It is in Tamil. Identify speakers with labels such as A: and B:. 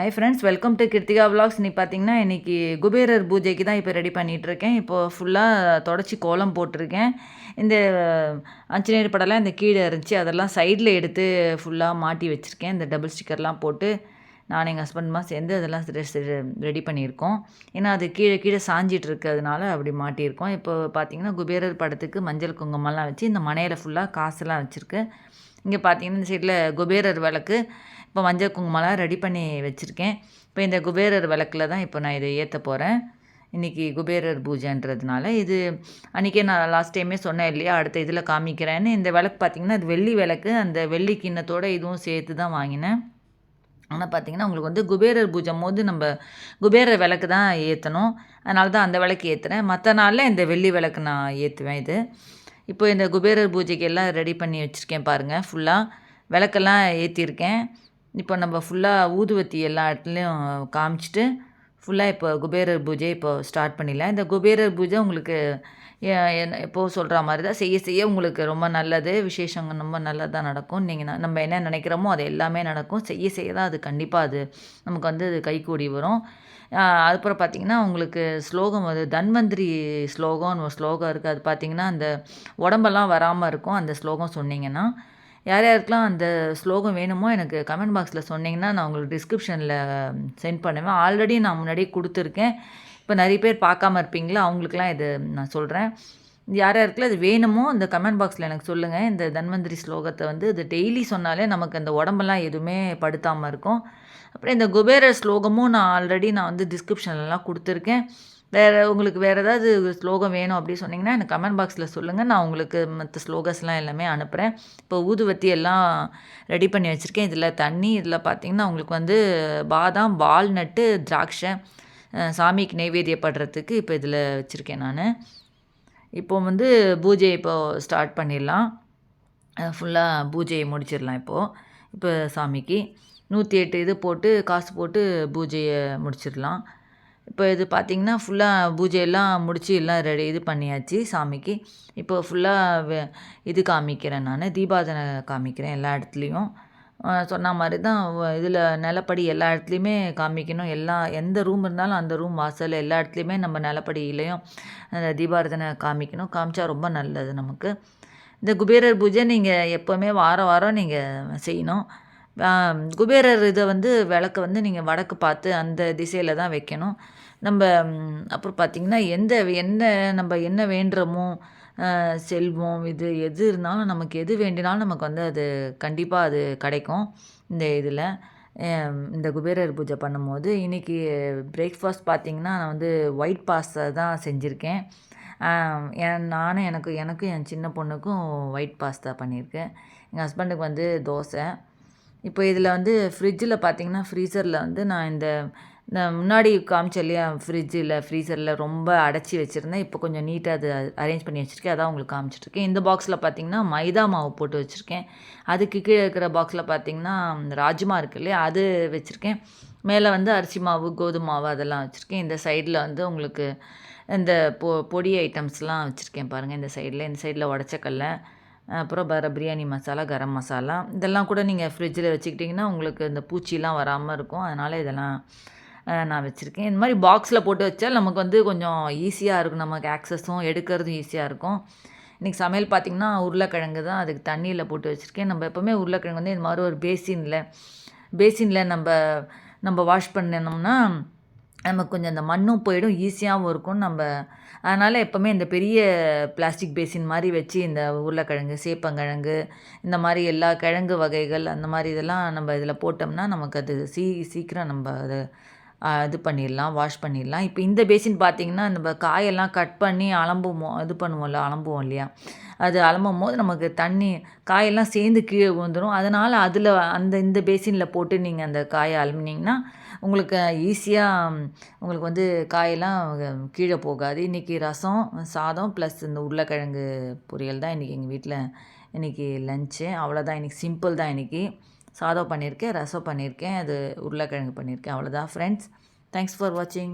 A: Hi friends welcome to Krithika vlogs நீ பார்த்தீங்கன்னா இன்றைக்கி குபேரர் பூஜைக்கு தான் இப்போ ரெடி பண்ணிகிட்ருக்கேன் இப்போது ஃபுல்லாக தொடச்சி கோலம் போட்டிருக்கேன். இந்த ஆஞ்சநேயர் படம்லாம் இந்த கீழே இருந்துச்சு. அதெல்லாம் சைடில் எடுத்து ஃபுல்லாக மாட்டி வச்சுருக்கேன். இந்த டபுள் ஸ்டிக்கர்லாம் போட்டு நான் எங்கள் ஹஸ்பண்ட்மா சேர்ந்து அதெல்லாம் ரெடி பண்ணியிருக்கோம். ஏன்னா அது கீழே கீழே சாஞ்சிட்டு இருக்கிறதுனால அப்படி மாட்டியிருக்கோம். இப்போ பார்த்தீங்கன்னா குபேரர் படத்துக்கு மஞ்சள் குங்குமம்லாம் வச்சு இந்த மனையில் ஃபுல்லாக காசுலாம் வச்சுருக்கு. இங்கே பார்த்தீங்கன்னா இந்த சைடில் குபேரர் விளக்கு இப்போ மஞ்சள் குங்குமலாம் ரெடி பண்ணி வச்சுருக்கேன். இப்போ இந்த குபேரர் விளக்கில் தான் இப்போ நான் இதை ஏற்ற போகிறேன் இன்றைக்கி குபேரர் பூஜைன்றதுனால இது அன்றைக்கே நான் லாஸ்ட் டைமே சொன்னேன் இல்லையா அடுத்த இதில் காமிக்கிறேன்னு. இந்த விளக்கு பார்த்திங்கன்னா அது வெள்ளி விளக்கு. அந்த வெள்ளி கிண்ணத்தோட இதுவும் சேர்த்து தான் வாங்கினேன். ஆனால் பார்த்தீங்கன்னா உங்களுக்கு வந்து குபேரர் பூஜை போது நம்ம குபேரர் விளக்கு தான் ஏற்றணும் அதனால தான் அந்த விளக்கு ஏற்றுறேன் மற்ற நாளில் இந்த வெள்ளி விளக்கு நான் ஏற்றுவேன் இது. இப்போ இந்த குபேரர் பூஜைக்கு எல்லாம் ரெடி பண்ணி வச்சுருக்கேன் பாருங்கள் ஃபுல்லாக விளக்கெல்லாம் ஏற்றிருக்கேன் இப்போ நம்ம ஃபுல்லாக ஊதுவத்தி எல்லா இடத்துலையும் காமிச்சிட்டு ஃபுல்லாக இப்போ குபேரர் பூஜை இப்போ ஸ்டார்ட் பண்ணிடலாம் இந்த குபேரர் பூஜை உங்களுக்கு எப்போது சொல்கிற மாதிரி தான் செய்ய செய்ய உங்களுக்கு ரொம்ப நல்லது விசேஷங்க ரொம்ப நல்லதாக நடக்கும். நீங்கள் நம்ம என்ன நினைக்கிறோமோ அது எல்லாமே நடக்கும். செய்ய செய்ய தான் அது கண்டிப்பாக அது நமக்கு வந்து அது கைகூடி வரும். அதுக்கப்புறம் பார்த்திங்கன்னா உங்களுக்கு ஸ்லோகம் அது தன்வந்திரி ஸ்லோகம்னு ஒரு ஸ்லோகம் இருக்குது அது பார்த்திங்கன்னா அந்த உடம்பெல்லாம் வராமல் இருக்கும். அந்த ஸ்லோகம் சொன்னீங்கன்னா. யார் யாருக்கெலாம் அந்த ஸ்லோகம் வேணுமோ எனக்கு கமெண்ட் பாக்ஸில் சொன்னிங்கன்னா நான் உங்களுக்கு டிஸ்கிரிப்ஷனில் சென்ட் பண்ணுவேன். ஆல்ரெடி நான் முன்னாடியே கொடுத்துருக்கேன். இப்போ நிறைய பேர் பார்க்காம இருப்பீங்களா? அவங்களுக்குலாம் இது நான் சொல்கிறேன் யார் யாருக்குலாம் இது வேணுமோ இந்த கமெண்ட் பாக்ஸில் எனக்கு சொல்லுங்கள் இந்த தன்வந்திரி ஸ்லோகத்தை வந்து இது டெய்லி சொன்னாலே நமக்கு அந்த உடம்பெல்லாம் எதுவுமே படுத்தாமல் இருக்கும். அப்புறம் இந்த குபேர ஸ்லோகமும் நான் ஆல்ரெடி நான் வந்து டிஸ்கிரிப்ஷன்லலாம் கொடுத்துருக்கேன். வேறு உங்களுக்கு வேறு ஏதாவது ஸ்லோகம் வேணும் அப்படி சொன்னிங்கன்னா எனக்கு கமெண்ட் பாக்ஸில் சொல்லுங்கள் நான் உங்களுக்கு மற்ற ஸ்லோகஸ்லாம் எல்லாமே அனுப்புகிறேன் இப்போ ஊதுவத்தி எல்லாம் ரெடி பண்ணி வச்சுருக்கேன். இதில் தண்ணி இதில் பார்த்திங்கன்னா உங்களுக்கு வந்து பாதாம் வால்நட்டு திராட்சை சாமிக்கு நைவேத்தியப்படுறதுக்கு இப்போ இதில் வச்சுருக்கேன் நான். இப்போ வந்து பூஜை இப்போது ஸ்டார்ட் பண்ணிடலாம். ஃபுல்லாக பூஜையை முடிச்சிடலாம் இப்போது இப்போ சாமிக்கு நூற்றி எட்டு இது போட்டு காசு போட்டு பூஜையை முடிச்சிடலாம். இப்போ இது பார்த்திங்கன்னா ஃபுல்லாக பூஜையெல்லாம் முடித்து எல்லாம் ரெடி இது பண்ணியாச்சு சாமிக்கு. இப்போ ஃபுல்லாக இது காமிக்கிறேன் நான் தீபாதனை காமிக்கிறேன் எல்லா இடத்துலையும். சொன்ன மாதிரி தான் இதில் நிலப்படி எல்லா இடத்துலையுமே காமிக்கணும். எல்லா எந்த ரூம் இருந்தாலும் அந்த ரூம் வாசல் எல்லா இடத்துலையுமே நம்ம நிலப்படியிலையும் அந்த தீபாரதனை காமிக்கணும். காமிச்சா ரொம்ப நல்லது நமக்கு. இந்த குபேரர் பூஜை நீங்கள் எப்போவுமே வாரம் வாரம் நீங்கள் செய்யணும். குபேரர் இதை வந்து விளக்க வந்து நீங்கள் வடக்கு பார்த்து அந்த திசையில் தான் வைக்கணும். நம்ம அப்புறம் பார்த்திங்கன்னா எந்த என்ன நம்ம என்ன வேண்டுறோமோ செல்வம் இது எது இருந்தாலும் நமக்கு எது வேண்டினாலும் நமக்கு வந்து அது கண்டிப்பாக அது கிடைக்கும் இந்த இதில். இந்த குபேரர் பூஜை பண்ணும்போது இன்றைக்கி பிரேக்ஃபாஸ்ட் பார்த்திங்கன்னா நான் வந்து ஒயிட் பாஸ்தா தான் செஞ்சுருக்கேன். என் நானும் எனக்கு எனக்கும் என் சின்ன பொண்ணுக்கும் ஒயிட் பாஸ்தா பண்ணியிருக்கேன். எங்கள் ஹஸ்பண்டுக்கு வந்து தோசை. இப்போ இதில் வந்து ஃப்ரிட்ஜில் பார்த்திங்கன்னா ஃப்ரீசரில் வந்து நான் இந்த நான் முன்னாடி காமிச்சேன் இல்லையா ஃப்ரிட்ஜில் ஃப்ரீசரில் ரொம்ப அடைச்சி வச்சுருந்தேன். இப்போ கொஞ்சம் நீட்டாக அது அரேஞ்ச் பண்ணி வச்சுருக்கேன். அதான் உங்களுக்கு காமிச்சிட்ருக்கேன். இந்த பாக்ஸில் பார்த்தீங்கன்னா மைதா மாவு போட்டு வச்சுருக்கேன். அதுக்கு கீழே இருக்கிற பாக்ஸில் பார்த்தீங்கன்னா ராஜ்மா இருக்கு இல்லையா அது வச்சுருக்கேன். மேலே வந்து அரிசி மாவு கோதுமை மாவு அதெல்லாம் வச்சுருக்கேன். இந்த சைடில் வந்து உங்களுக்கு இந்த பொ பொடி ஐட்டம்ஸ்லாம் வச்சுருக்கேன் பாருங்கள் இந்த சைடில் இந்த சைடில் உடச்சக்கல்ல. அப்புறம் வேறு பிரியாணி மசாலா கரம் மசாலா இதெல்லாம் கூட நீங்கள் ஃப்ரிட்ஜில் வச்சுக்கிட்டிங்கன்னா உங்களுக்கு இந்த பூச்சிலாம் வராமல் இருக்கும். அதனால் இதெல்லாம் நான் வச்சுருக்கேன். இந்த மாதிரி பாக்ஸில் போட்டு வச்சால் நமக்கு வந்து கொஞ்சம் ஈஸியாக இருக்கும். நமக்கு ஆக்சஸும் எடுக்கிறதும் ஈஸியாக இருக்கும். இன்றைக்கி சமையல் பார்த்திங்கன்னா உருளைக்கிழங்கு தான். அதுக்கு தண்ணியில் போட்டு வச்சுருக்கேன். நம்ம எப்போவுமே உருளைக்கிழங்கு வந்து இந்த மாதிரி ஒரு பேசினில் பேசினில் நம்ம நம்ம வாஷ் பண்ணினோம்னா நமக்கு கொஞ்சம் அந்த மண்ணும் போயிடும் ஈஸியாகவும் இருக்கும் நம்ம. அதனால் எப்போவுமே இந்த பெரிய பிளாஸ்டிக் பேசின் மாதிரி வச்சு இந்த உருளைக்கிழங்கு சேப்பங்கிழங்கு இந்த மாதிரி எல்லா கிழங்கு வகைகள் அந்த மாதிரி இதெல்லாம் நம்ம இதில் போட்டோம்னா நமக்கு அது சீ சீக்கிரம் நம்ம அதை இது பண்ணிடலாம் வாஷ் பண்ணிடலாம். இப்போ இந்த பேசின் பார்த்திங்கன்னா நம்ம காயெல்லாம் கட் பண்ணி அலம்புவோம் இது பண்ணுவோம்ல அலம்புவோம் இல்லையா? அது அலம்பும் போது நமக்கு தண்ணி காயெல்லாம் சேர்ந்து கீழே விழுந்துடும் அதனால் அதில் அந்த இந்த பேசினில் போட்டு நீங்கள் அந்த காயை அலம்புனீங்கன்னா உங்களுக்கு ஈஸியாக உங்களுக்கு வந்து காயெல்லாம் கீழே போகாது. இன்றைக்கி ரசம் சாதம் ப்ளஸ் இந்த உருளைக்கிழங்கு பொரியல் தான் இன்றைக்கி எங்கள் வீட்டில் இன்றைக்கி லஞ்சு அவ்வளோதான் இன்றைக்கி சிம்பிள் தான் இன்றைக்கி சாதம் பண்ணியிருக்கேன் ரசம் பண்ணியிருக்கேன் அது உருளைக்கிழங்கு பண்ணியிருக்கேன். அவ்வளோதான் ஃப்ரெண்ட்ஸ் தேங்க்ஸ் ஃபார் வாட்சிங்